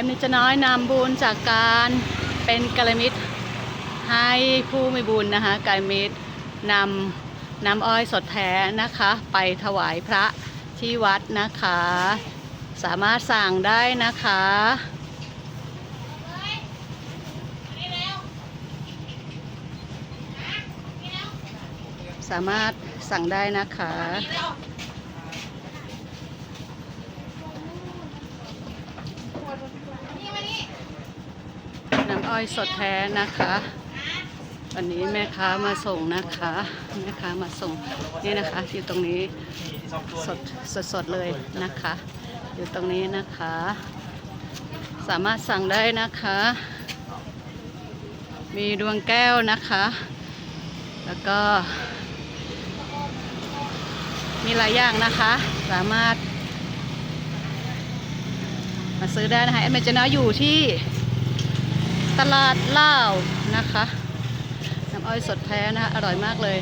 อมิจะน้อยนำบุญจากการเป็นกลมิตรให้ผู้มีบุญนะคะกลมิตรนำน้ำอ้อยสดแท้นะคะ ไปถวายพระที่วัดนะคะ สามารถสั่งได้นะคะสามารถสั่งได้นะคะ อ้อยสดแท้นะคะ วันนี้แม่ค้ามาส่งนะคะ แม่ค้ามาส่งนี่นะคะอยู่ตรงนี้สดสดสดเลยนะคะ อยู่ตรงนี้นะคะ สามารถสั่งได้นะคะ มีดวงแก้วนะคะ แล้วก็ มีหลายอย่างนะคะ สามารถมาซื้อได้นะคะแอมเมจนาอยู่ที่ ตลาดล่าวนะคะน้ำอ้อยสดแท้นะคะอร่อยมากเลย